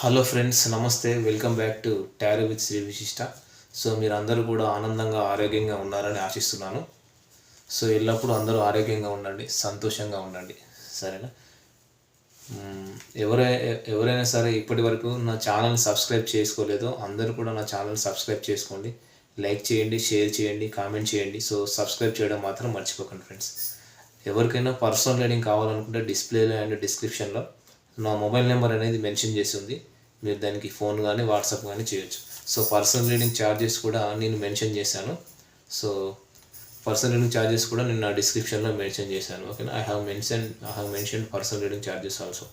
Hello friends నమస్తే. Welcome back to tarot with Shri Vishishta so మీరు అందరూ కూడా ఆనందంగా ఆరోగ్యంగా ఉన్నారని ఆశిస్తున్నాను. సో ఎల్లప్పుడూ అందరూ ఆరోగ్యంగా ఉండండి సంతోషంగా ఉండండి. సరేనా? ఎవరై ఎవరైనా సరే ఇప్పటి వరకు నా ఛానల్ని సబ్స్క్రైబ్ చేసుకోలేదో. అందరూ కూడా నా ఛానల్ సబ్స్క్రైబ్ చేసుకోండి. లైక్ చేయండి షేర్ చేయండి కామెంట్ చేయండి. సో సబ్స్క్రైబ్ చేయడం మాత్రం మర్చిపోకండి ఫ్రెండ్స్ ఎవరికైనా పర్సనల్ రీడింగ్ కావాలనుకుంటే డిస్ప్లేలో అండ్ డిస్క్రిప్షన్లో నా మొబైల్ నెంబర్ అనేది మెన్షన్ చేసి ఉంది. మీరు దానికి ఫోన్ కానీ వాట్సాప్ కానీ చేయొచ్చు. సో పర్సనల్ రీడింగ్ ఛార్జెస్ కూడా నేను మెన్షన్ చేశాను. సో పర్సనల్ రీడింగ్ ఛార్జెస్ కూడా నేను నా డిస్క్రిప్షన్లో మెన్షన్ చేశాను. ఓకేనా? I have mention I have mention personal reading charges also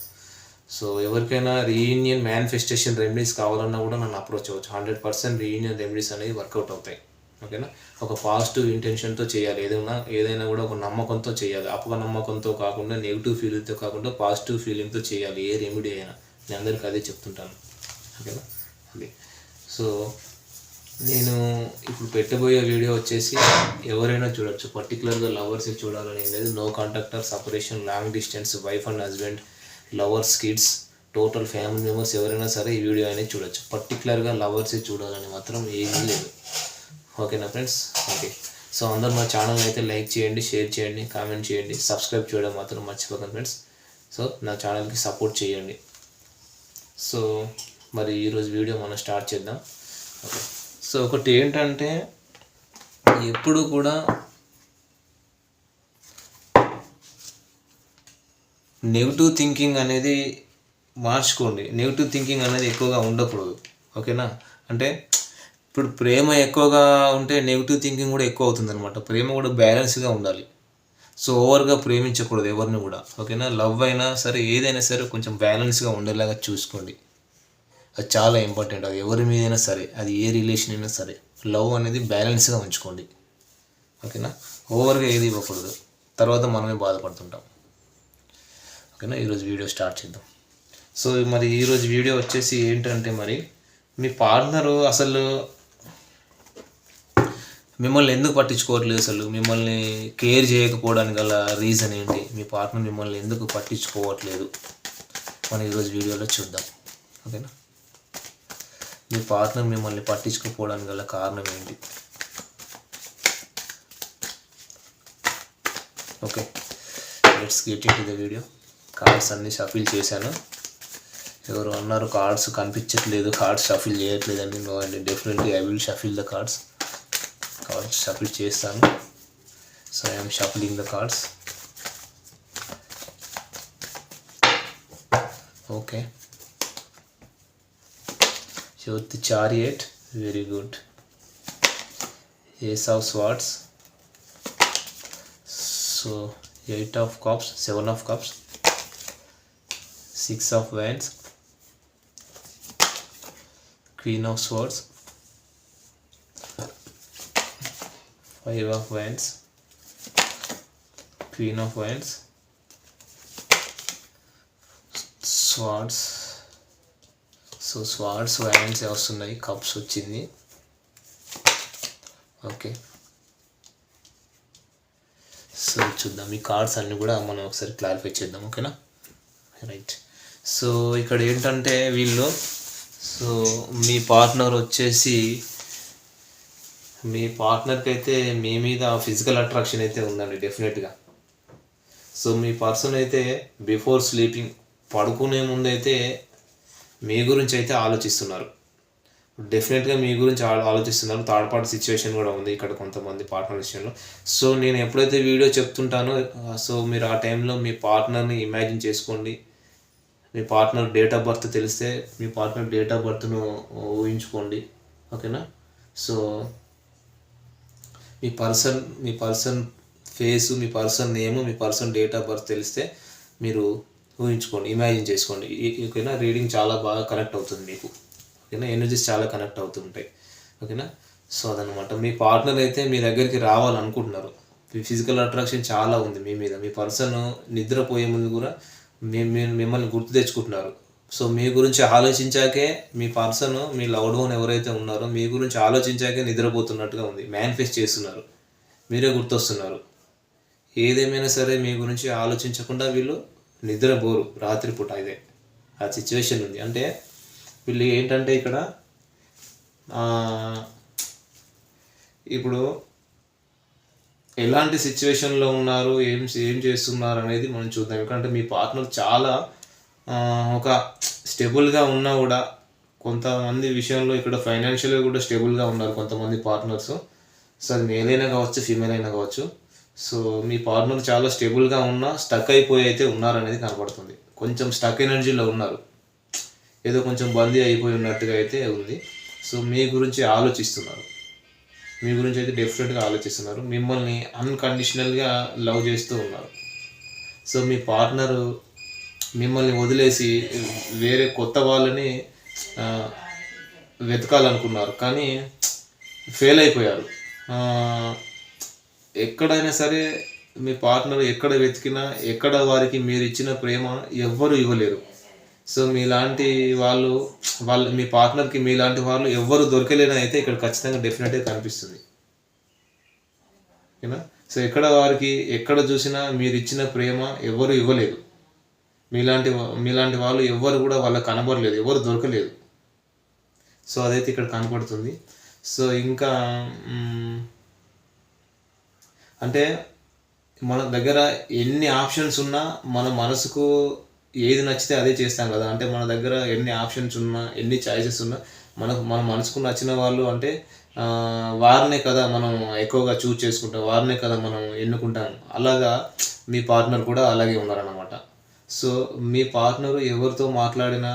so ఎవరికైనా రీయూనియన్ మేనిఫెస్టేషన్ రెమెడీస్ కావాలన్నా కూడా నన్ను అప్రోచ్ అవ్వచ్చు. హండ్రెడ్ పర్సెంట్ రీయూనియన్ రెమెడీస్ అనేవి వర్కౌట్ అవుతాయి. ఓకేనా? ఒక పాజిటివ్ ఇంటెన్షన్తో చేయాలి. ఏదైనా ఏదైనా కూడా ఒక నమ్మకంతో చేయాలి. అపక నమ్మకంతో కాకుండా నెగిటివ్ ఫీలింగ్తో కాకుండా పాజిటివ్ ఫీలింగ్తో చేయాలి. ఏ రెమెడీ అయినా. నేను అందరికీ అదే చెప్తుంటాను. ఓకేనా? అది సో నేను ఇప్పుడు పెట్టబోయే వీడియో వచ్చేసి ఎవరైనా చూడొచ్చు. పర్టికులర్గా లవర్స్ చూడాలని ఏం లేదు. No contact or separation long distance wife and husband lovers kids total family members ఎవరైనా సరే ఈ వీడియో అనేది చూడొచ్చు. పర్టికులర్గా లవర్సే చూడాలని మాత్రం ఏమీ లేదు. ఓకేనా ఫ్రెండ్స్? ఓకే. సో అందరు మా ఛానల్ అయితే లైక్ చేయండి షేర్ చేయండి కామెంట్ చేయండి సబ్స్క్రైబ్ చేయడం మాత్రం మర్చిపోకండి ఫ్రెండ్స్. సో నా ఛానల్కి సపోర్ట్ చేయండి. సో మరి ఈరోజు వీడియో మనం స్టార్ట్ చేద్దాం. ఓకే. సో ఒకటి ఏంటంటే ఎప్పుడు కూడా నెగిటివ్ థింకింగ్ అనేది మార్చుకోండి. నెగిటివ్ థింకింగ్ అనేది ఎక్కువగా ఉండకూడదు. ఓకేనా? అంటే ఇప్పుడు ప్రేమ ఎక్కువగా ఉంటే నెగిటివ్ థింకింగ్ కూడా ఎక్కువ అవుతుంది అనమాట ప్రేమ కూడా బ్యాలెన్స్గా ఉండాలి. సో ఓవర్గా ప్రేమించకూడదు ఎవరిని కూడా. ఓకేనా లవ్ అయినా సరే ఏదైనా సరే కొంచెం బ్యాలెన్స్గా ఉండేలాగా చూసుకోండి. అది చాలా ఇంపార్టెంట్ అది ఎవరి మీదైనా సరే అది ఏ రిలేషన్ అయినా సరే లవ్ అనేది బ్యాలెన్స్గా ఉంచుకోండి. ఓకేనా ఓవర్గా ఏది ఇవ్వకూడదు. తర్వాత మనమే బాధపడుతుంటాం. ఓకేనా ఈరోజు వీడియో స్టార్ట్ చేద్దాం. సో మరి ఈరోజు వీడియో వచ్చేసి ఏంటంటే మరి మీ పార్ట్నరు అసలు మిమ్మల్ని ఎందుకు పట్టించుకోవట్లేదు అసలు? మిమ్మల్ని కేర్ చేయకపోవడానికి గల రీజన్ ఏంటి? మీ పార్ట్నర్ మిమ్మల్ని ఎందుకు పట్టించుకోవట్లేదు? మనం ఈరోజు వీడియోలో చూద్దాం. ఓకేనా? మీ పార్ట్నర్ మిమ్మల్ని పట్టించుకోకపోవడానికి గల కారణం ఏంటి? Okay. Let's get into the video cards అన్ని షఫిల్ చేశాను. ఎవరు అన్నారు కార్డ్స్ కనిపించట్లేదు కార్డ్స్ షఫిల్ చేయట్లేదండి నో అండి definitely I will shuffle the cards cards shuffle చేస్తాను so I'm shuffling the cards okay So the chariot, very good. Ace of swords. So eight of cups, seven of cups, six of wands, queen of Five of of wands, queen of wands, swords. So swords wands వస్తున్నాయి. Cups వచ్చింది. Okay so చూద్దాం. ఈ cards అన్నీ కూడా మనం ఒకసారి clarify చేద్దాం. ఓకేనా రైట్ సో ఇక్కడ ఏంటంటే వీళ్ళు సో మీ పార్ట్నర్ వచ్చేసి మీ పార్ట్నర్కి అయితే మీ మీద ఫిజికల్ అట్రాక్షన్ అయితే ఉందండి డెఫినెట్గా సో మీ పర్సన్ అయితే బిఫోర్ స్లీపింగ్ పడుకునే ముందు అయితే మీ గురించి అయితే ఆలోచిస్తున్నారు. డెఫినెట్గా మీ గురించి ఆలోచిస్తున్నారు. థర్డ్ పార్టీ సిచ్యువేషన్ కూడా ఉంది ఇక్కడ కొంతమంది పార్ట్నర్ విషయంలో. సో నేను ఎప్పుడైతే వీడియో చెప్తుంటానో సో మీరు ఆ టైంలో మీ పార్ట్నర్ని ఇమాజిన్ చేసుకోండి. మీ పార్ట్నర్ డేట్ ఆఫ్ బర్త్ తెలిస్తే మీ పార్ట్నర్ డేట్ ఆఫ్ బర్త్ను ఊహించుకోండి. ఓకేనా సో మీ పర్సన్ మీ పర్సన్ ఫేస్ మీ పర్సన్ నేమ్ మీ పర్సన్ డేట్ ఆఫ్ బర్త్ తెలిస్తే మీరు ఊహించుకోండి ఇమాజిన్ చేసుకోండి. ఓకేనా? రీడింగ్ చాలా బాగా కనెక్ట్ అవుతుంది మీకు. ఓకేనా? ఎనర్జీస్ చాలా కనెక్ట్ అవుతుంటాయి. ఓకేనా? సో అదనమాట మీ పార్ట్నర్ అయితే మీ దగ్గరికి రావాలనుకుంటున్నారు. మీ ఫిజికల్ అట్రాక్షన్ చాలా ఉంది మీ మీద. మీ పర్సన్ నిద్రపోయే ముందు కూడా మిమ్మల్ని గుర్తు తెచ్చుకుంటున్నారు. సో మీ గురించి ఆలోచించాకే మీ పర్సన్ మీ లవ్డ్ వన్ ఎవరైతే ఉన్నారో మీ గురించి ఆలోచించాకే నిద్రపోతున్నట్టుగా ఉంది. మేనిఫెస్ట్ చేస్తున్నారు. మీరే గుర్తొస్తున్నారు. ఏదేమైనా సరే మీ గురించి ఆలోచించకుండా వీళ్ళు నిద్రపోరు రాత్రిపూట ఇదే. ఆ సిచ్యువేషన్ ఉంది. అంటే వీళ్ళు ఏంటంటే ఇక్కడ ఇప్పుడు ఎలాంటి సిచ్యువేషన్లో ఉన్నారు ఏం ఏం చేస్తున్నారు అనేది మనం చూద్దాం. ఎందుకంటే మీ పార్ట్నర్ చాలా ఒక స్టేబుల్గా ఉన్నా కూడా కొంతమంది విషయంలో ఇక్కడ ఫైనాన్షియల్గా కూడా స్టేబుల్గా ఉన్నారు కొంతమంది పార్ట్నర్స్ సో అది మేల్ అయినా కావచ్చు ఫీమేల్ అయినా కావచ్చు. సో మీ పార్ట్నర్ చాలా స్టేబుల్గా ఉన్నా స్టక్ అయిపోయి అయితే ఉన్నారనేది కనపడుతుంది కొంచెం స్టక్ ఎనర్జీలో ఉన్నారు. ఏదో కొంచెం బందీ అయిపోయి ఉన్నట్టుగా అయితే ఉంది. సో మీ గురించి ఆలోచిస్తున్నారు. మీ గురించి అయితే డెఫినెట్గా ఆలోచిస్తున్నారు. మిమ్మల్ని అన్కండిషనల్గా లవ్ చేస్తూ ఉన్నారు. సో మీ పార్ట్నరు మిమ్మల్ని వదిలేసి వేరే కొత్త వాళ్ళని వెతకాలనుకున్నారు. కానీ ఫెయిల్ అయిపోయారు. ఎక్కడైనా సరే మీ పార్ట్నర్ ఎక్కడ వెతికినా ఎక్కడ వారికి మీరు ఇచ్చిన ప్రేమ ఎవ్వరు ఇవ్వలేరు. సో మీలాంటి వాళ్ళు వాళ్ళు మీ పార్ట్నర్కి మీలాంటి వాళ్ళు ఎవ్వరు దొరకలేని అయితే ఇక్కడ ఖచ్చితంగా డెఫినెట్గా కనిపిస్తుంది. ఓకేనా? సో ఎక్కడ వారికి ఎక్కడ చూసినా మీరు ఇచ్చిన ప్రేమ ఎవరు ఇవ్వలేదు. మీలాంటి మీలాంటి వాళ్ళు ఎవ్వరు కూడా వాళ్ళకి కనబడలేదు ఎవరు దొరకలేదు. సో అదైతే ఇక్కడ కనపడుతుంది. సో ఇంకా అంటే మన దగ్గర ఎన్ని ఆప్షన్స్ ఉన్నా మన మనసుకు ఏది నచ్చితే అదే చేస్తాం కదా. అంటే మన దగ్గర ఎన్ని ఆప్షన్స్ ఉన్నా ఎన్ని చాయిసెస్ ఉన్నా మనకు మన మనసుకు నచ్చిన వాళ్ళు అంటే వారినే కదా మనం ఎక్కువగా చూజ్ చేసుకుంటాం వారినే కదా మనం ఎన్నుకుంటాం. అలాగా మీ పార్ట్నర్ కూడా అలాగే ఉన్నారన్నమాట. సో మీ పార్ట్నర్ ఎవరితో మాట్లాడినా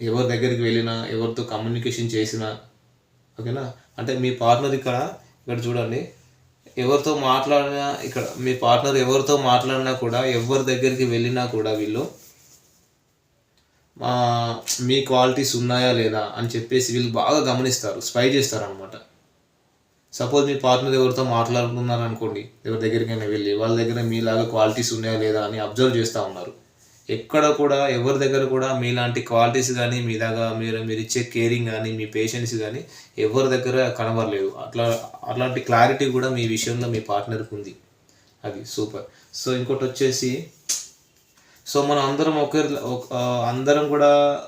ఎవరి దగ్గరికి వెళ్ళినా ఎవరితో కమ్యూనికేషన్ చేసినా ఓకేనా? అంటే మీ పార్ట్నర్ ఇక్కడ ఇక్కడ చూడండి. ఎవరితో మాట్లాడినా ఇక్కడ మీ పార్ట్నర్ ఎవరితో మాట్లాడినా కూడా ఎవరి దగ్గరికి వెళ్ళినా కూడా వీళ్ళు మా మీ క్వాలిటీస్ ఉన్నాయా లేదా? అని చెప్పేసి వీళ్ళు బాగా గమనిస్తారు స్పై చేస్తారు అనమాట సపోజ్ మీ పార్ట్నర్ ఎవరితో మాట్లాడుతున్నారు అనుకోండి ఎవరి దగ్గరికైనా వెళ్ళి వాళ్ళ దగ్గర మీలాగా క్వాలిటీస్ ఉన్నాయా లేదా అని అబ్జర్వ్ చేస్తూ ఉన్నారు. ఎక్కడ కూడా ఎవరి దగ్గర కూడా మీలాంటి క్వాలిటీస్ కానీ మీలాగా మీరు మీరు ఇచ్చే కేరింగ్ కానీ మీ పేషెన్స్ కానీ ఎవరి దగ్గర కనబడలేదు. అట్లా అట్లాంటి క్లారిటీ కూడా మీ విషయంలో మీ పార్ట్నర్కి ఉంది. అది సూపర్ సో ఇంకోటి వచ్చేసి సో మనం అందరం ఒకే ఒక- అందరం కూడా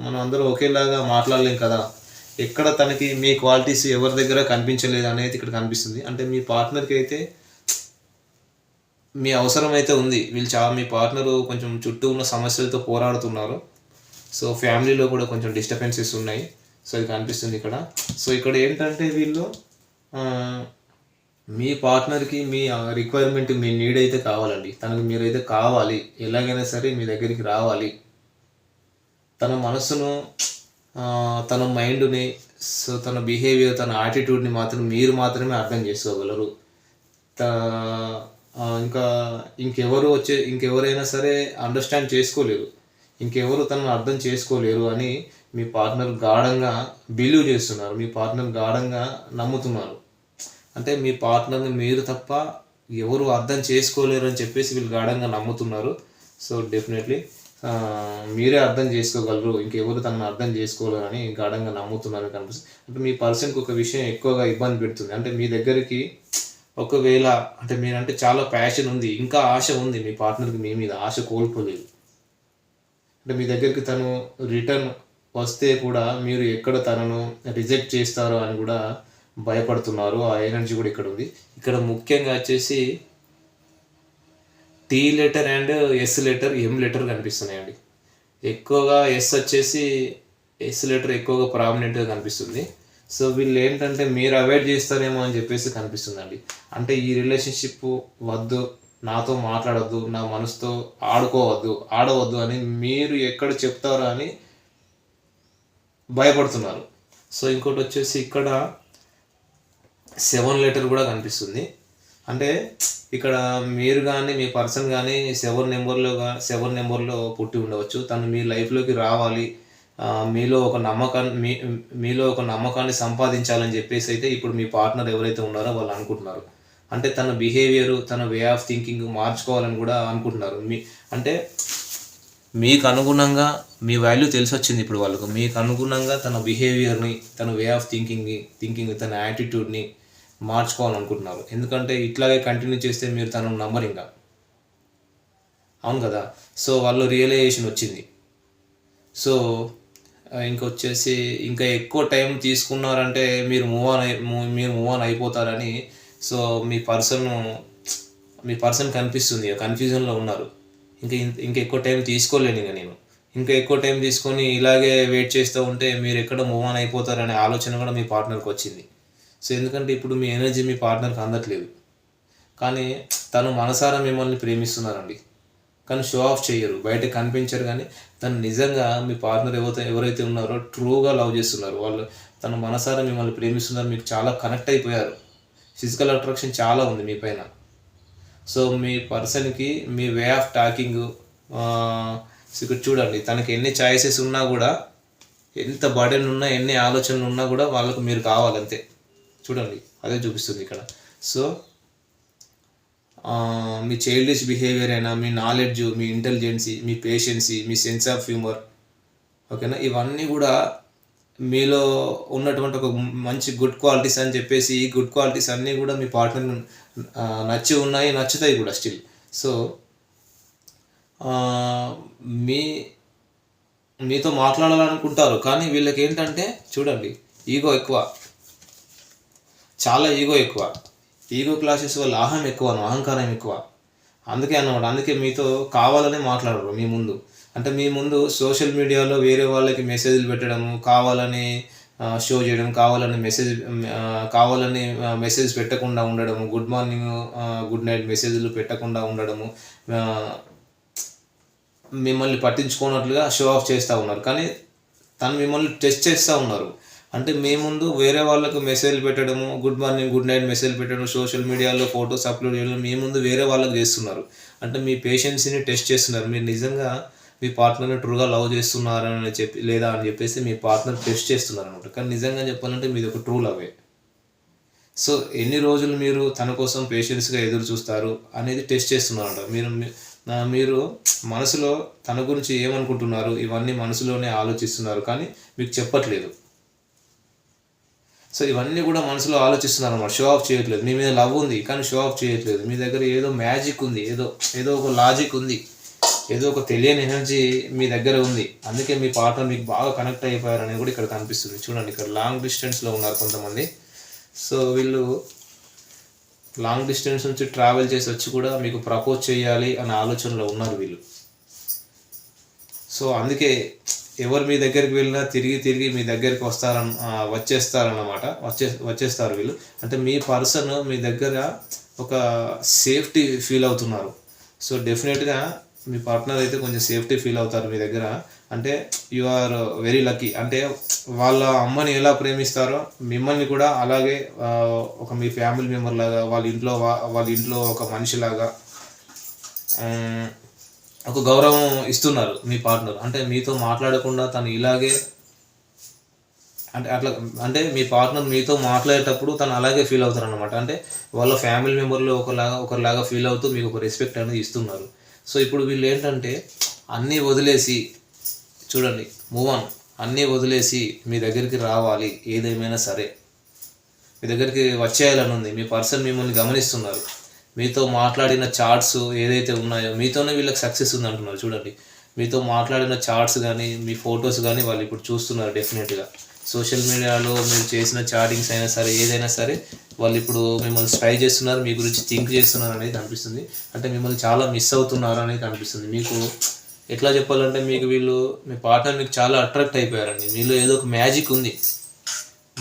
మనం అందరం ఒకేలాగా మాట్లాడలేం కదా. ఎక్కడ తనకి మీ క్వాలిటీస్ ఎవరి దగ్గర కనిపించలేదు అనేది ఇక్కడ కనిపిస్తుంది. అంటే మీ పార్ట్నర్కి అయితే మీ అవసరం అయితే ఉంది. వీళ్ళు చాలా మీ పార్ట్నరు కొంచెం చుట్టూ ఉన్న సమస్యలతో పోరాడుతున్నారు. సో ఫ్యామిలీలో కూడా కొంచెం డిస్టర్బెన్సెస్ ఉన్నాయి. సో ఇది కనిపిస్తుంది ఇక్కడ. సో ఇక్కడ ఏంటంటే వీళ్ళు మీ పార్ట్నర్కి మీ రిక్వైర్మెంట్ మీ నీడ్ అయితే కావాలండి. తనకు మీరైతే కావాలి. ఎలాగైనా సరే మీ దగ్గరికి రావాలి. తన మనసును తన మైండ్ని సో తన బిహేవియర్ తన యాటిట్యూడ్ని మాత్రం మీరు మాత్రమే అర్థం చేసుకోగలరు. త- ఇంకా ఇంకెవరు వచ్చే ఇంకెవరైనా సరే అండర్స్టాండ్ చేసుకోలేరు. ఇంకెవరు తనను అర్థం చేసుకోలేరు అని మీ పార్ట్నర్ గాఢంగా బిలీవ్ చేస్తున్నారు. మీ పార్ట్నర్ గాఢంగా నమ్ముతున్నారు. అంటే మీ పార్ట్నర్ని మీరు తప్ప ఎవరు అర్థం చేసుకోలేరు అని చెప్పేసి వీళ్ళు గాఢంగా నమ్ముతున్నారు. సో డెఫినెట్లీ మీరే అర్థం చేసుకోగలరు ఇంకెవరు తనను అర్థం చేసుకోలేరు అని గాఢంగా నమ్ముతున్నారు కనిపిస్తుంది. అంటే మీ పర్సన్కి ఒక విషయం ఎక్కువగా ఇబ్బంది పెడుతుంది. అంటే మీ దగ్గరికి ఒకవేళ అంటే మీరంటే చాలా ప్యాషన్ ఉంది ఇంకా ఆశ ఉంది మీ పార్ట్నర్కి మీ మీద ఆశ కోల్పోలేదు. అంటే మీ దగ్గరికి తను రిటర్న్ వస్తే కూడా మీరు ఎక్కడ తనను రిజెక్ట్ చేస్తారో అని కూడా భయపడుతున్నారు. ఆ ఎనర్జీ కూడా ఇక్కడ ఉంది. ఇక్కడ ముఖ్యంగా వచ్చేసి T letter and S letter M letter కనిపిస్తున్నాయండి. ఎక్కువగా ఎస్ వచ్చేసి ఎస్ లెటర్ ఎక్కువగా ప్రామినెంట్గా కనిపిస్తుంది. సో వీళ్ళు ఏంటంటే మీరు అవాయిడ్ చేస్తారేమో అని చెప్పేసి కనిపిస్తుందండి. అంటే ఈ రిలేషన్షిప్ వద్దు నాతో మాట్లాడొద్దు నా మనసుతో ఆడుకోవద్దు ఆడవద్దు అని మీరు ఎక్కడ చెప్తారో అని భయపడుతున్నారు. సో ఇంకోటి వచ్చేసి ఇక్కడ సెవెన్ లెటర్ కూడా కనిపిస్తుంది. అంటే ఇక్కడ మీరు కానీ మీ పర్సన్ కానీ సెవెన్ నెంబర్లో సెవెన్ నెంబర్లో పుట్టి ఉండవచ్చు. తను మీ లైఫ్లోకి రావాలి. మీలో ఒక నమ్మకాన్ని మీ మీలో ఒక నమ్మకాన్ని సంపాదించాలని చెప్పేసి అయితే ఇప్పుడు మీ పార్ట్నర్ ఎవరైతే ఉన్నారో వాళ్ళు అనుకుంటున్నారు. అంటే తన బిహేవియర్ తన వే ఆఫ్ థింకింగ్ మార్చుకోవాలని కూడా అనుకుంటున్నారు. మీ అంటే మీకు అనుగుణంగా మీ వాల్యూ తెలిసి వచ్చింది ఇప్పుడు వాళ్ళకు. మీకు అనుగుణంగా తన బిహేవియర్ని తన వే ఆఫ్ థింకింగ్ థింకింగ్ తన యాటిట్యూడ్ని మార్చుకోవాలనుకుంటున్నారు. ఎందుకంటే ఇట్లాగే కంటిన్యూ చేస్తే మీరు తనను నమ్మరు ఇంకా అవును కదా? సో వాళ్ళు రియలైజేషన్ వచ్చింది. సో ఇంకొచ్చేసి ఇంకా ఎక్కువ టైం తీసుకున్నారంటే మీరు మూవ్ ఆన్ అయి మీరు మూవ్ ఆన్ అయిపోతారని సో మీ పర్సన్ మీ పర్సన్ కనిపిస్తుంది కన్ఫ్యూజన్లో ఉన్నారు. ఇంకా ఇంకా ఎక్కువ టైం తీసుకోలేను ఇంకా నేను. ఇంకా ఎక్కువ టైం తీసుకొని ఇలాగే వెయిట్ చేస్తూ ఉంటే మీరు ఎక్కడ మూవ్ ఆన్ అయిపోతారనే ఆలోచన కూడా మీ పార్ట్నర్కి వచ్చింది. సో ఎందుకంటే ఇప్పుడు మీ ఎనర్జీ మీ పార్ట్నర్కి అందట్లేదు. కానీ తను మనసారా మిమ్మల్ని ప్రేమిస్తున్నారండి. కానీ షో ఆఫ్ చేయరు బయట కనిపించరు కానీ తను నిజంగా మీ పార్ట్నర్ ఎవరైతే ఎవరైతే ఉన్నారో ట్రూగా లవ్ చేస్తున్నారు. వాళ్ళు తను మనసారా మిమ్మల్ని ప్రేమిస్తున్నారు మీకు చాలా కనెక్ట్ అయిపోయారు. ఫిజికల్ అట్రాక్షన్ చాలా ఉంది మీ పైన. సో మీ పర్సన్కి మీ వే ఆఫ్ టాకింగ్ ఇక్కడ చూడండి తనకి ఎన్ని ఛాయిసెస్ ఉన్నా కూడా ఎంత బర్డెన్ ఉన్నా ఎన్ని ఆలోచనలు ఉన్నా కూడా వాళ్ళకు మీరు కావాలంతే. చూడండి అదే చూపిస్తుంది ఇక్కడ. సో మీ చైల్డిష్ బిహేవియర్ అయినా మీ నాలెడ్జ్ మీ ఇంటెలిజెన్సీ మీ పేషెన్సీ మీ సెన్స్ ఆఫ్ హ్యూమర్ ఓకేనా? ఇవన్నీ కూడా మీలో ఉన్నటువంటి ఒక మంచి గుడ్ క్వాలిటీస్ అని చెప్పేసి ఈ గుడ్ క్వాలిటీస్ అన్నీ కూడా మీ పార్ట్నర్ నచ్చి ఉన్నాయి నచ్చుతాయి కూడా స్టిల్ సో మీ మీతో మాట్లాడాలనుకుంటారు కానీ వీళ్ళకి ఏంటంటే చూడండి ఈగో ఎక్కువ. చాలా ఈగో ఎక్కువ. ఈగో క్లాసెస్ వల్ల అహం ఎక్కువ అహంకారం ఎక్కువ. అందుకే అన్నమాట అందుకే మీతో కావాలని మాట్లాడరు మీ ముందు. అంటే మీ ముందు సోషల్ మీడియాలో వేరే వాళ్ళకి మెసేజ్లు పెట్టడము కావాలని షో చేయడం కావాలని మెసేజ్ కావాలని మెసేజ్ పెట్టకుండా ఉండడము గుడ్ మార్నింగ్ గుడ్ నైట్ మెసేజ్లు పెట్టకుండా ఉండడము మిమ్మల్ని పట్టించుకోనట్లుగా షో ఆఫ్ చేస్తూ ఉన్నారు. కానీ తను మిమ్మల్ని టెస్ట్ చేస్తూ ఉన్నారు. అంటే మీ ముందు వేరే వాళ్ళకు మెసేజ్ పెట్టడము good morning good night message పెట్టడం సోషల్ మీడియాలో ఫొటోస్ అప్లోడ్ చేయడం మీ ముందు వేరే వాళ్ళకి చేస్తున్నారు. అంటే మీ పేషెన్సీని టెస్ట్ చేస్తున్నారు. మీరు నిజంగా మీ పార్ట్నర్ని ట్రూగా లవ్ చేస్తున్నారని చెప్పి లేదా అని చెప్పేసి మీ పార్ట్నర్ టెస్ట్ చేస్తున్నారు అనమాట కానీ నిజంగా చెప్పాలంటే మీది ఒక ట్రూ లవే సో ఎన్ని రోజులు మీరు తన కోసం పేషెన్స్గా ఎదురు చూస్తారు అనేది టెస్ట్ చేస్తున్నారంట. మీరు మీ- నా- మీరు మనసులో తన గురించి ఏమనుకుంటున్నారు? ఇవన్నీ మనసులోనే ఆలోచిస్తున్నారు. కానీ మీకు చెప్పట్లేదు. సో ఇవన్నీ కూడా మనసులో ఆలోచిస్తున్నారు అన్నమాట షో ఆఫ్ చేయట్లేదు. మీ మీద లవ్ ఉంది కానీ షో ఆఫ్ చేయట్లేదు. మీ దగ్గర ఏదో మ్యాజిక్ ఉంది ఏదో ఏదో ఒక లాజిక్ ఉంది ఏదో ఒక తెలియని ఎనర్జీ మీ దగ్గర ఉంది. అందుకే మీ పార్ట్నర్ మీకు బాగా కనెక్ట్ అయిపోయారని కూడా ఇక్కడ కనిపిస్తుంది. చూడండి ఇక్కడ లాంగ్ డిస్టెన్స్లో ఉన్నారు కొంతమంది. సో వీళ్ళు లాంగ్ డిస్టెన్స్ నుంచి ట్రావెల్ చేసి వచ్చి కూడా మీకు ప్రపోజ్ చేయాలి అనే ఆలోచనలో ఉన్నారు వీళ్ళు. సో అందుకే ఎవరు మీ దగ్గరికి వెళ్ళినా తిరిగి తిరిగి మీ దగ్గరికి వస్తారన్ వచ్చేస్తారన్నమాట. వచ్చే వచ్చేస్తారు వీళ్ళు. అంటే మీ పర్సన్ మీ దగ్గర ఒక సేఫ్టీ ఫీల్ అవుతున్నారు. సో డెఫినెట్గా మీ పార్ట్నర్ అయితే కొంచెం సేఫ్టీ ఫీల్ అవుతారు మీ దగ్గర. అంటే యు ఆర్ వెరీ లక్కీ. అంటే వాళ్ళ అమ్మని ఎలా ప్రేమిస్తారో మిమ్మల్ని కూడా అలాగే ఒక మీ ఫ్యామిలీ మెంబర్ లాగా వాళ్ళ ఇంట్లో వా- వాళ్ళ ఇంట్లో ఒక మనిషిలాగా ఒక గౌరవం ఇస్తున్నారు మీ పార్ట్నర్ అంటే మీతో మాట్లాడకుండా తను ఇలాగే అంటే అట్లా అంటే మీ పార్ట్నర్ మీతో మాట్లాడేటప్పుడు తను అలాగే ఫీల్ అవుతారు అనమాట అంటే వాళ్ళ ఫ్యామిలీ మెంబర్లో ఒకలాగా ఒకరిలాగా ఫీల్ అవుతూ మీకు ఒక రెస్పెక్ట్ అనేది ఇస్తున్నారు. సో ఇప్పుడు వీళ్ళు ఏంటంటే అన్నీ వదిలేసి చూడండి మూవ్ ఆన్ అన్నీ వదిలేసి మీ దగ్గరికి రావాలి ఏదేమైనా సరే. మీ దగ్గరికి వచ్చేయాలని ఉంది. మీ పర్సన్ మిమ్మల్ని గమనిస్తున్నారు. మీతో మాట్లాడిన చార్ట్స్ ఏదైతే ఉన్నాయో మీతోనే వీళ్ళకి సక్సెస్ ఉంది అంటున్నారు చూడండి. మీతో మాట్లాడిన చార్ట్స్ కానీ మీ ఫొటోస్ కానీ వాళ్ళు ఇప్పుడు చూస్తున్నారు డెఫినెట్గా సోషల్ మీడియాలో మీరు చేసిన చాటింగ్స్ అయినా సరే ఏదైనా సరే వాళ్ళు ఇప్పుడు మిమ్మల్ని ట్రై చేస్తున్నారు మీ గురించి థింక్ చేస్తున్నారు అనేది కనిపిస్తుంది అంటే మిమ్మల్ని చాలా మిస్ అవుతున్నారు అనేది కనిపిస్తుంది మీకు ఎట్లా చెప్పాలంటే మీకు వీళ్ళు మీ పార్ట్నర్ మీకు చాలా అట్రాక్ట్ అయిపోయారండి. మీలో ఏదో ఒక మ్యాజిక్ ఉంది.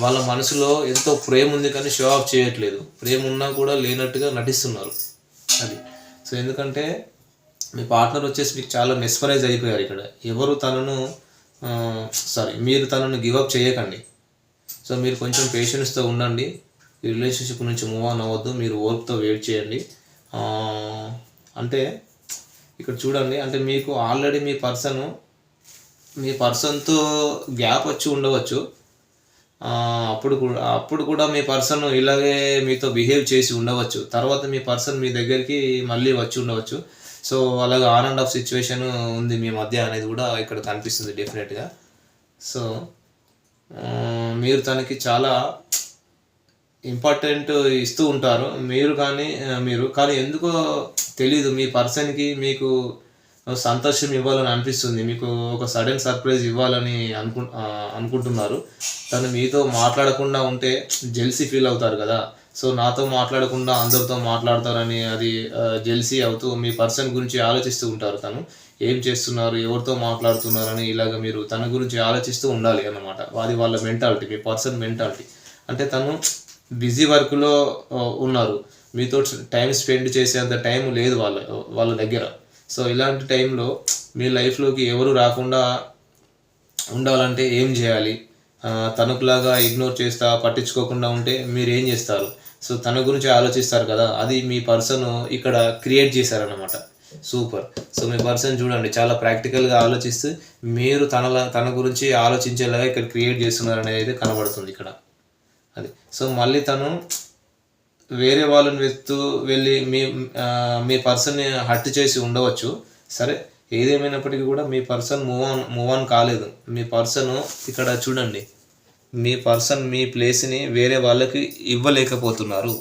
వాళ్ళ మనసులో ఎంతో ప్రేమ ఉంది కానీ షో ఆఫ్ చేయట్లేదు. ప్రేమ ఉన్నా కూడా లేనట్టుగా నటిస్తున్నారు. అది. సో ఎందుకంటే మీ పార్ట్నర్ వచ్చేసి మీకు చాలా మెస్పరైజ్ అయిపోయారు ఇక్కడ. ఎవరు తనను సారీ మీరు తనను గివప్ చేయకండి. సో మీరు కొంచెం పేషెన్స్తో ఉండండి. ఈ రిలేషన్షిప్ నుంచి మూవ్ ఆన్ అవ్వద్దు. మీరు ఓర్పుతో వెయిట్ చేయండి. అంటే ఇక్కడ చూడండి అంటే మీకు ఆల్రెడీ మీ పర్సన్ మీ పర్సన్తో గ్యాప్ వచ్చి ఉండవచ్చు. అప్పుడు కూడా అప్పుడు కూడా మీ పర్సన్ ఇలాగే మీతో బిహేవ్ చేసి ఉండవచ్చు. తర్వాత మీ పర్సన్ మీ దగ్గరికి మళ్ళీ వచ్చి ఉండవచ్చు. సో అలాగే ఆన్ అండ్ ఆఫ్ సిచ్యువేషన్ ఉంది మీ మధ్య అనేది కూడా ఇక్కడ కనిపిస్తుంది డెఫినెట్గా సో మీరు తనకి చాలా ఇంపార్టెంట్ ఇస్తూ ఉంటారు. మీరు కానీ మీరు కానీ ఎందుకో తెలీదు. మీ పర్సన్కి మీకు సంతోషం ఇవ్వాలని అనిపిస్తుంది. మీకు ఒక సడన్ సర్ప్రైజ్ ఇవ్వాలని అనుకు అనుకుంటున్నారు. తను మీతో మాట్లాడకుండా ఉంటే జెల్సీ ఫీల్ అవుతారు కదా. సో నాతో మాట్లాడకుండా అందరితో మాట్లాడతారని అది జెల్సీ అవుతూ మీ పర్సన్ గురించి ఆలోచిస్తూ ఉంటారు తను. ఏం చేస్తున్నారు? ఎవరితో మాట్లాడుతున్నారని ఇలాగ మీరు తన గురించి ఆలోచిస్తూ ఉండాలి అన్నమాట. అది వాళ్ళ మెంటాలిటీ మీ పర్సన్ మెంటాలిటీ. అంటే తను బిజీ వర్క్లో ఉన్నారు. మీతో టైం స్పెండ్ చేసేంత టైం లేదు వాళ్ళ వాళ్ళ దగ్గర. సో ఇలాంటి టైంలో మీ లైఫ్లోకి ఎవరు రాకుండా ఉండాలంటే ఏం చేయాలి? తనకులాగా ఇగ్నోర్ చేస్తా పట్టించుకోకుండా ఉంటే మీరు ఏం చేస్తారు? సో తన గురించి ఆలోచిస్తారు కదా అది మీ పర్సన్ ఇక్కడ క్రియేట్ చేశారనమాట సూపర్. సో మీ పర్సన్ చూడండి చాలా ప్రాక్టికల్గా ఆలోచిస్తూ మీరు తనలా తన గురించి ఆలోచించేలాగా ఇక్కడ క్రియేట్ చేస్తున్నారు అనేది అయితే కనబడుతుంది ఇక్కడ. అది. సో మళ్ళీ తను వేరే వాళ్ళని వెతూ వెళ్ళి మీ మీ పర్సన్ని హర్ట్ చేసి ఉండవచ్చు. సరే ఏదేమైనప్పటికీ కూడా మీ person move on move on కాలేదు. మీ పర్సన్ ఇక్కడ చూడండి. మీ పర్సన్ మీ ప్లేస్ని వేరే వాళ్ళకి ఇవ్వలేకపోతున్నారు.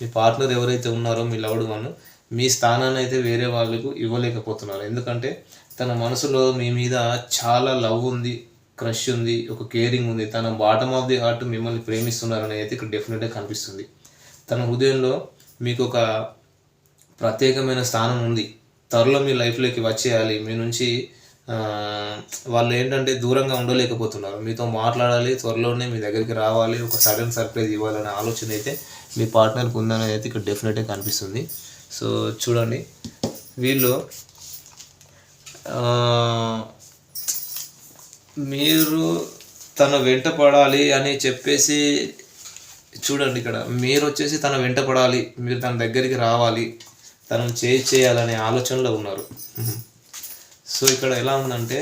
మీ పార్ట్నర్ ఎవరైతే ఉన్నారో మీ లవ్డ్ వన్ మీ స్థానాన్ని అయితే వేరే వాళ్ళకు ఇవ్వలేకపోతున్నారు. ఎందుకంటే తన మనసులో మీ మీద చాలా లవ్ ఉంది క్రష్ ఉంది ఒక కేరింగ్ ఉంది. తన బాటమ్ ఆఫ్ ది హార్ట్ మిమ్మల్ని ప్రేమిస్తున్నారని అయితే ఇక్కడ డెఫినెట్గా కనిపిస్తుంది. తన హృదయంలో మీకు ఒక ప్రత్యేకమైన స్థానం ఉంది. త్వరలో మీ లైఫ్లోకి వచ్చేయాలి. మీ నుంచి వాళ్ళు ఏంటంటే దూరంగా ఉండలేకపోతున్నారు. మీతో మాట్లాడాలి త్వరలోనే మీ దగ్గరికి రావాలి ఒక సడన్ సర్ప్రైజ్ ఇవ్వాలనే ఆలోచన అయితే మీ పార్ట్నర్కి ఉందనేది అయితే ఇక్కడ డెఫినెట్గా కనిపిస్తుంది. సో చూడండి. వీళ్ళు మీరు తన వెంట పడాలి అని చెప్పేసి చూడండి ఇక్కడ మీరు వచ్చేసి తన వెంట పడాలి మీరు తన దగ్గరికి రావాలి తనను చేయి చేయాలనే ఆలోచనలో ఉన్నారు. సో ఇక్కడ ఎలా ఉందంటే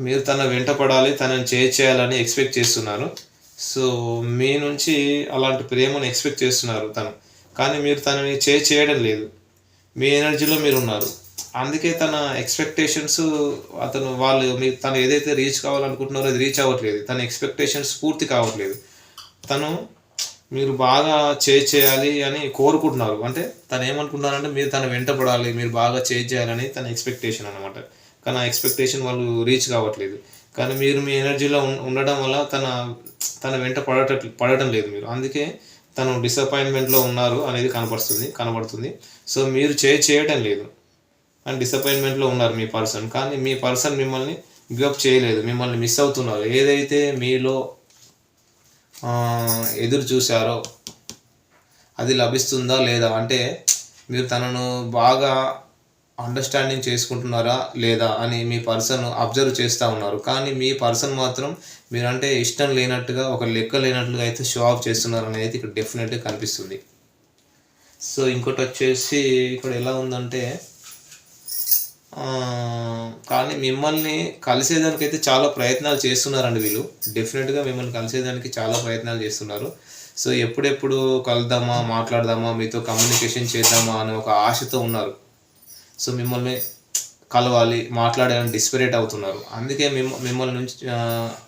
మీరు తన వెంట పడాలి తనని చేయి చేయాలని ఎక్స్పెక్ట్ చేస్తున్నారు. సో మీ నుంచి అలాంటి ప్రేమను ఎక్స్పెక్ట్ చేస్తున్నారు తను. కానీ మీరు తనని చేయి చేయడం లేదు. మీ ఎనర్జీలో మీరు ఉన్నారు. అందుకే తన ఎక్స్పెక్టేషన్స్ అతను వాళ్ళు మీ తను ఏదైతే రీచ్ కావాలనుకుంటున్నారో అది రీచ్ అవ్వట్లేదు. తన ఎక్స్పెక్టేషన్స్ పూర్తి కావట్లేదు. తను మీరు బాగా చేజ్ చేయాలి అని కోరుకుంటున్నారు. అంటే తను ఏమనుకుంటున్నారంటే మీరు తన వెంట పడాలి మీరు బాగా చేజ్ చేయాలని తన ఎక్స్పెక్టేషన్ అనమాట కానీ ఆ ఎక్స్పెక్టేషన్ వాళ్ళు రీచ్ కావట్లేదు. కానీ మీరు మీ ఎనర్జీలో ఉండడం వల్ల తన తన వెంట పడట పడటం లేదు మీరు. అందుకే తను డిసప్పాయింట్మెంట్లో ఉన్నారు అనేది కనపడుతుంది కనబడుతుంది. సో మీరు చే చేయటం లేదు. అండ్ డిసప్పాయింట్మెంట్లో ఉన్నారు మీ పర్సన్. కానీ మీ పర్సన్ మిమ్మల్ని గివప్ చేయలేదు. మిమ్మల్ని మిస్ అవుతున్నారు. ఏదైతే మీలో ఎదురు చూశారో అది లభిస్తుందా లేదా? అంటే మీరు తనను బాగా అండర్స్టాండింగ్ చేసుకుంటున్నారా లేదా అని మీ పర్సన్ అబ్జర్వ్ చేస్తూ ఉన్నారు. కానీ మీ పర్సన్ మాత్రం మీరంటే ఇష్టం లేనట్టుగా ఒక లెక్క లేనట్లుగా అయితే షో ఆఫ్ చేస్తున్నారు అనేది ఇక్కడ డెఫినెట్గా కనిపిస్తుంది. సో ఇంకోటి వచ్చేసి ఇక్కడ ఎలా ఉందంటే కానీ మిమ్మల్ని కలిసేదానికైతే చాలా ప్రయత్నాలు చేస్తున్నారండి వీళ్ళు. డెఫినెట్గా మిమ్మల్ని కలిసేదానికి చాలా ప్రయత్నాలు చేస్తున్నారు. సో ఎప్పుడెప్పుడు కలుద్దామా మాట్లాడదామా మీతో కమ్యూనికేషన్ చేద్దామా అనే ఒక ఆశతో ఉన్నారు. సో మిమ్మల్ని కలవాలి మాట్లాడాలని డిస్పరేట్ అవుతున్నారు. అందుకే మిమ్మ మిమ్మల్ని నుంచి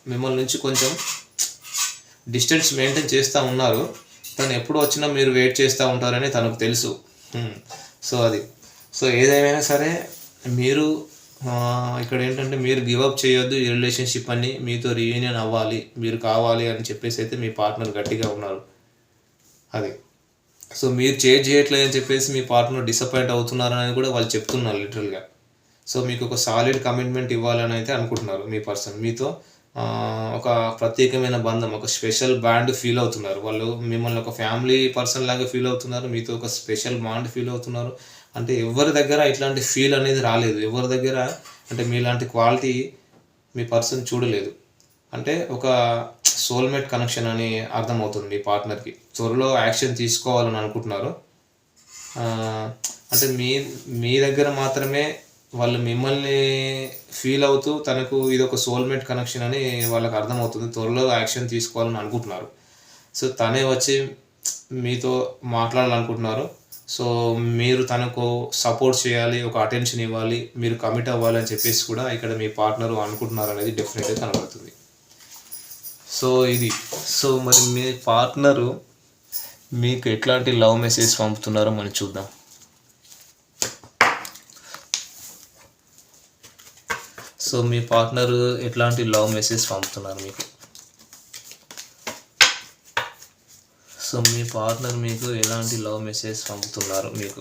మిమ్మల్ని నుంచి కొంచెం డిస్టెన్స్ మెయింటైన్ చేస్తూ ఉన్నారు. తను ఎప్పుడు వచ్చినా మీరు వెయిట్ చేస్తూ ఉంటారని తనకు తెలుసు. సో అది. సో ఏదేమైనా సరే మీరు ఇక్కడ ఏంటంటే మీరు గివప్ చేయొద్దు ఈ రిలేషన్షిప్ అని మీతో రీయూనియన్ అవ్వాలి మీరు కావాలి అని చెప్పేసి అయితే మీ పార్ట్నర్ గట్టిగా ఉన్నారు. అది. సో మీరు చేంజ్ చేయట్లేదు అని చెప్పేసి మీ పార్ట్నర్ డిసప్పాయింట్ అవుతున్నారు అని కూడా వాళ్ళు చెప్తున్నారు లిటరల్గా సో మీకు ఒక సాలిడ్ కమిట్మెంట్ ఇవ్వాలని అయితే అనుకుంటున్నారు మీ పర్సన్ మీతో ఒక ప్రత్యేకమైన బంధం ఒక స్పెషల్ బాండ్ ఫీల్ అవుతున్నారు. వాళ్ళు మిమ్మల్ని ఒక ఫ్యామిలీ పర్సన్ లాగా ఫీల్ అవుతున్నారు మీతో ఒక స్పెషల్ బాండ్ ఫీల్ అవుతున్నారు. అంటే ఎవరి దగ్గర ఇట్లాంటి ఫీల్ అనేది రాలేదు. ఎవరి దగ్గర అంటే మీలాంటి క్వాలిటీ మీ పర్సన్ చూడలేదు. అంటే ఒక సోల్మేట్ కనెక్షన్ అని అర్థమవుతుంది మీ పార్ట్నర్కి త్వరలో యాక్షన్ తీసుకోవాలని అనుకుంటున్నారు. అంటే మీ మీ దగ్గర మాత్రమే వాళ్ళు మిమ్మల్ని ఫీల్ అవుతూ తనకు ఇది ఒక సోల్మేట్ కనెక్షన్ అని వాళ్ళకి అర్థమవుతుంది. త్వరలో యాక్షన్ తీసుకోవాలని అనుకుంటున్నారు. సో తనే వచ్చి మీతో మాట్లాడాలనుకుంటున్నారు. సో మీరు తనకు సపోర్ట్ చేయాలి ఒక అటెన్షన్ ఇవ్వాలి మీరు కమిట్ అవ్వాలి అని చెప్పేసి కూడా ఇక్కడ మీ పార్ట్నర్ అనుకుంటున్నారు అనేది డెఫినెట్గా కనబడుతుంది. సో ఇది సో మరి మీ పార్ట్నరు మీకు ఎట్లాంటి లవ్ మెసేజ్ పంపుతున్నారో మనం చూద్దాం. సో మీ పార్ట్నరు ఎట్లాంటి లవ్ మెసేజ్ పంపుతున్నారు మీకు? సో మీ పార్ట్నర్ మీకు ఎలాంటి లవ్ మెసేజ్ పంపుతున్నారు మీకు?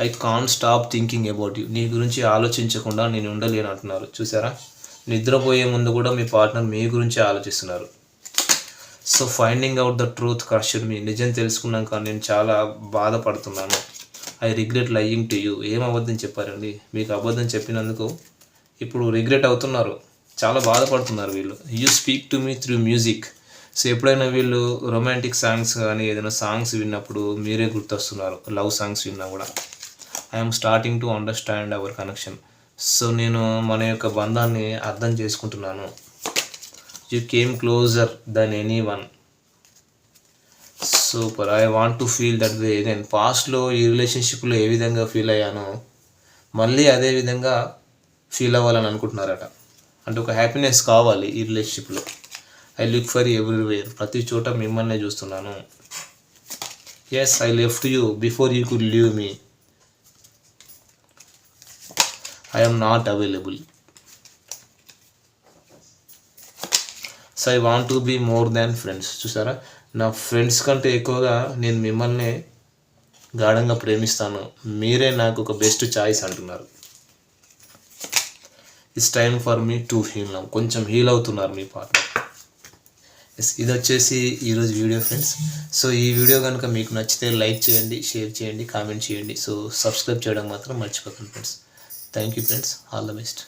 I can stop thinking about you నీ గురించి ఆలోచించకుండా నేను ఉండలేను అంటున్నారు చూసారా? నిద్రపోయే ముందు కూడా మీ పార్ట్నర్ మీ గురించి ఆలోచిస్తున్నారు. So finding out the truth crushed మీ నిజం తెలుసుకున్నాక నేను చాలా బాధపడుతున్నాను. I regret lying to you ఏం అబద్ధం చెప్పారండి? మీకు అబద్ధం చెప్పినందుకు ఇప్పుడు రిగ్రెట్ అవుతున్నారు. చాలా బాధపడుతున్నారు వీళ్ళు. You speak to me through music so ఎప్పుడైనా వీళ్ళు రొమాంటిక్ సాంగ్స్ కానీ ఏదైనా సాంగ్స్ విన్నప్పుడు మీరే గుర్తొస్తున్నారు. లవ్ సాంగ్స్ విన్నా కూడా. I'm starting to understand our connection so నేను మన యొక్క బంధాన్ని అర్థం చేసుకుంటున్నాను. You came closer than anyone super I want to feel that way నేను పాస్ట్లో ఈ రిలేషన్షిప్లో ఏ విధంగా ఫీల్ అయ్యానో మళ్ళీ అదే విధంగా ఫీల్ అవ్వాలని అనుకుంటున్నారట. అంటే ఒక హ్యాపీనెస్ కావాలి ఈ రిలేషన్షిప్లో ఐ లుక్ ఫర్ ఎవ్రీవేర్ ప్రతి చోట మిమ్మల్నే చూస్తున్నాను. Yes I left you before you could leave me I'm not available so I want to be more than friends చూసారా? నా ఫ్రెండ్స్ కంటే ఎక్కువగా నేను మిమ్మల్ని గాఢంగా ప్రేమిస్తాను. మీరే నాకు ఒక బెస్ట్ ఛాయిస్ అంటున్నారు. It's time for me to heal now కొంచెం హీల్ అవుతున్నారు మీ పార్ట్నర్ ఎస్ ఇది వచ్చేసి ఈరోజు వీడియో ఫ్రెండ్స్ సో ఈ వీడియో కనుక మీకు నచ్చితే లైక్ చేయండి షేర్ చేయండి కామెంట్ చేయండి. సో సబ్స్క్రైబ్ చేయడం మాత్రం మర్చిపోకండి friends thank you friends all the best